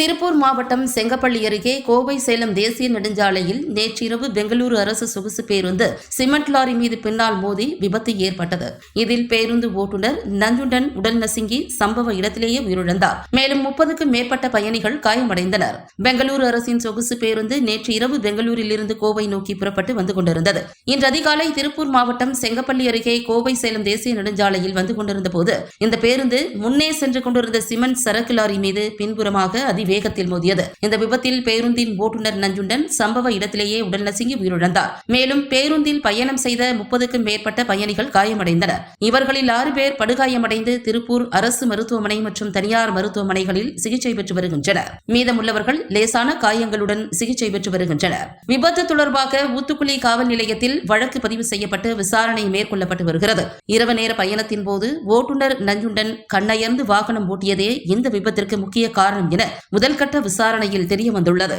திருப்பூர் மாவட்டம் செங்கப்பள்ளி அருகே கோவை சேலம் தேசிய நெடுஞ்சாலையில் நேற்றிரவு பெங்களூரு அரசு சொகுசு பேருந்து சிமெண்ட் லாரி மீது பின்னால் மோதி விபத்து ஏற்பட்டது. இதில் பேருந்து ஓட்டுநர் நஞ்சுண்டன் உடல் நசுங்கி சம்பவ இடத்திலேயே உயிரிழந்தார். மேலும் முப்பதுக்கும் மேற்பட்ட பயணிகள் காயமடைந்தனர். பெங்களூரு அரசின் சொகுசு பேருந்து நேற்று இரவு பெங்களூரில் இருந்து கோவை நோக்கி புறப்பட்டு வந்து கொண்டிருந்தது. இன்று அதிகாலை திருப்பூர் மாவட்டம் செங்கப்பள்ளி அருகே கோவை சேலம் தேசிய நெடுஞ்சாலையில் வந்து கொண்டிருந்த போது இந்த பேருந்து முன்னே சென்று கொண்டிருந்த சிமெண்ட் சரக்கு லாரி மீது பின்புறமாக வேகத்தில் மோதியது. இந்த விபத்தில் பேருந்தின் ஓட்டுநர் நஞ்சுண்டன் சம்பவ இடத்திலேயே உடல் நசுங்கி உயிரிழந்தார். மேலும் பேருந்தில் பயணம் செய்த முப்பதுக்கும் மேற்பட்ட பயணிகள் காயமடைந்தனர். இவர்களில் ஆறு பேர் படுகாயமடைந்து திருப்பூர் அரசு மருத்துவமனை மற்றும் தனியார் மருத்துவமனைகளில் சிகிச்சை பெற்று வருகின்றனர். மீதமுள்ளவர்கள் லேசான காயங்களுடன் சிகிச்சை பெற்று வருகின்றனர். விபத்து தொடர்பாக ஊத்துக்குளி காவல் நிலையத்தில் வழக்கு பதிவு செய்யப்பட்டு விசாரணை மேற்கொள்ளப்பட்டு வருகிறது. இரவு நேர பயணத்தின் போது ஓட்டுநர் நஞ்சுண்டன் கண்ணயர்ந்து வாகனம் ஓட்டியதே இந்த விபத்திற்கு முக்கிய காரணம் என முதல்கட்ட விசாரணையில் தெரியவந்துள்ளது.